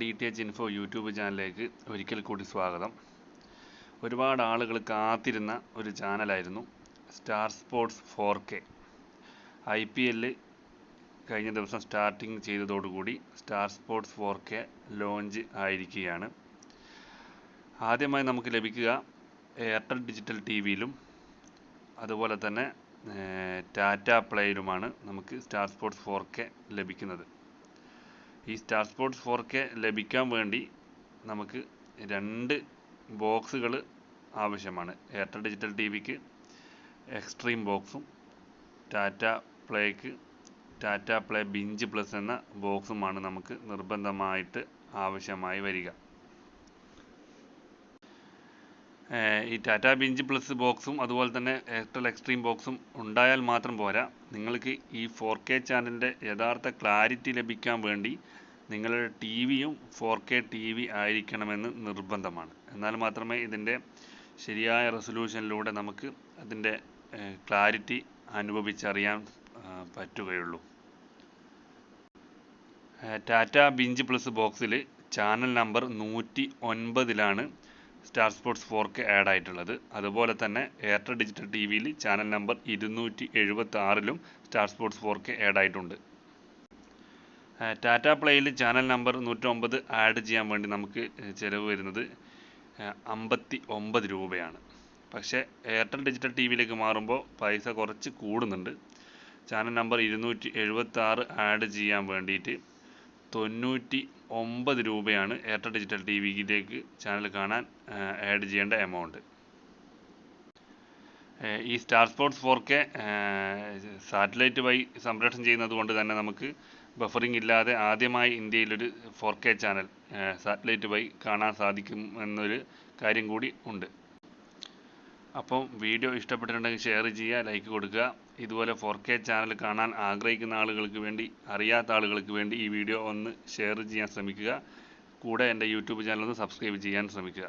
D T H info YouTube ചാനലിലേക്ക് ഒരിക്കൽ കൂടി സ്വാഗതം. ഒരുപാട് ആളുകൾ കാത്തിരുന്ന ഒരു ചാനലായിരുന്നു star sports four K I P L കഴിഞ്ഞ ദിവസം starting ചെയ്തതോടുകൂടി star sports four K launch ആയിരിക്കുകയാണ്. ആദ്യമായി നമുക്ക് ലഭിക്കുക എയർടെൽ ഡിജിറ്റൽ ടി വിയിലും അതുപോലെ തന്നെ ടാറ്റ പ്ലേയിലുമാണ് നമുക്ക് സ്റ്റാർ സ്പോർട്സ് ഫോർ കെ ലഭിക്കുന്നത്. ഈ സ്റ്റാർ സ്പോർട്സ് ഫോർ കെ ലഭിക്കാൻ വേണ്ടി നമുക്ക് രണ്ട് ബോക്സുകൾ ആവശ്യമാണ്. എയർടെൽ ഡിജിറ്റൽ ടി വിക്ക് എക്സ്ട്രീം ബോക്സും ടാറ്റ പ്ലേക്ക് ടാറ്റ പ്ലേ ബിഞ്ച് പ്ലസ് എന്ന ബോക്സുമാണ് നമുക്ക് നിർബന്ധമായിട്ട് ആവശ്യമായി വരിക. ഈ ടാറ്റ ബിഞ്ച് പ്ലസ് ബോക്സും അതുപോലെ തന്നെ എയർടെൽ എക്സ്ട്രീം ബോക്സും ഉണ്ടായാൽ മാത്രം പോരാ. നിങ്ങൾക്ക് ഈ ഫോർ കെ ചാനലിന്റെ യഥാർത്ഥ ക്ലാരിറ്റി ലഭിക്കാൻ വേണ്ടി നിങ്ങളുടെ ടി വിയും ഫോർ കെ ടി വി ആയിരിക്കണമെന്ന് നിർബന്ധമാണ്. എന്നാൽ മാത്രമേ ഇതിന്റെ ശരിയായ റെസൊല്യൂഷനിലൂടെ നമുക്ക് അതിന്റെ ക്ലാരിറ്റി അനുഭവിച്ചറിയാൻ പറ്റുകയുള്ളൂ. ടാറ്റ ബിഞ്ച് പ്ലസ് ബോക്സിൽ ചാനൽ നമ്പർ നൂറ്റി ഒൻപതിലാണ് star sports four K add ആയിട്ടുള്ളത്. അതുപോലെ തന്നെ എയർടെൽ ഡിജിറ്റൽ ടി വിയിൽ ചാനൽ നമ്പർ ഇരുന്നൂറ്റി എഴുപത്തി ആറിലും star sports four K add ആയിട്ടുണ്ട് ടാറ്റ പ്ലേയിൽ ചാനൽ നമ്പർ നൂറ്റൊമ്പത് ആഡ് ചെയ്യാൻ വേണ്ടി നമുക്ക് ചിലവ് വരുന്നത് അമ്പത്തി ഒമ്പത് രൂപയാണ്. പക്ഷേ എയർടെൽ ഡിജിറ്റൽ ടി വിയിലേക്ക് മാറുമ്പോൾ പൈസ കുറച്ച് കൂടുന്നുണ്ട്. ചാനൽ നമ്പർ ഇരുന്നൂറ്റി എഴുപത്തി ആറ് ആഡ് ചെയ്യാൻ വേണ്ടിയിട്ട് തൊണ്ണൂറ്റി ഒമ്പത് രൂപയാണ് എയർടെൽ ഡിജിറ്റൽ ടി വിയിലേക്ക് ചാനൽ കാണാൻ ആഡ് ചെയ്യേണ്ട എമൗണ്ട് ഈ star sports four K satellite വഴി സംപ്രേഷണം ചെയ്യുന്നത് കൊണ്ട് തന്നെ നമുക്ക് ബഫറിംഗ് ഇല്ലാതെ ആദ്യമായി ഇന്ത്യയിലൊരു ഫോർ കെ ചാനൽ സാറ്റലൈറ്റ് വഴി കാണാൻ സാധിക്കും എന്നൊരു കാര്യം കൂടി ഉണ്ട്. അപ്പം വീഡിയോ ഇഷ്ടപ്പെട്ടിട്ടുണ്ടെങ്കിൽ ഷെയർ ചെയ്യുക ലൈക്ക് കൊടുക്കുക. ഇതുപോലെ ഫോർ കെ ചാനൽ കാണാൻ ആഗ്രഹിക്കുന്ന ആളുകൾക്ക് വേണ്ടി അറിയാത്ത ആളുകൾക്ക് വേണ്ടി ഈ വീഡിയോ ഒന്ന് ഷെയർ ചെയ്യാൻ ശ്രമിക്കുക. കൂടെ എന്റെ യൂട്യൂബ് ചാനൽ ഒന്ന് സബ്സ്ക്രൈബ് ചെയ്യാൻ ശ്രമിക്കുക.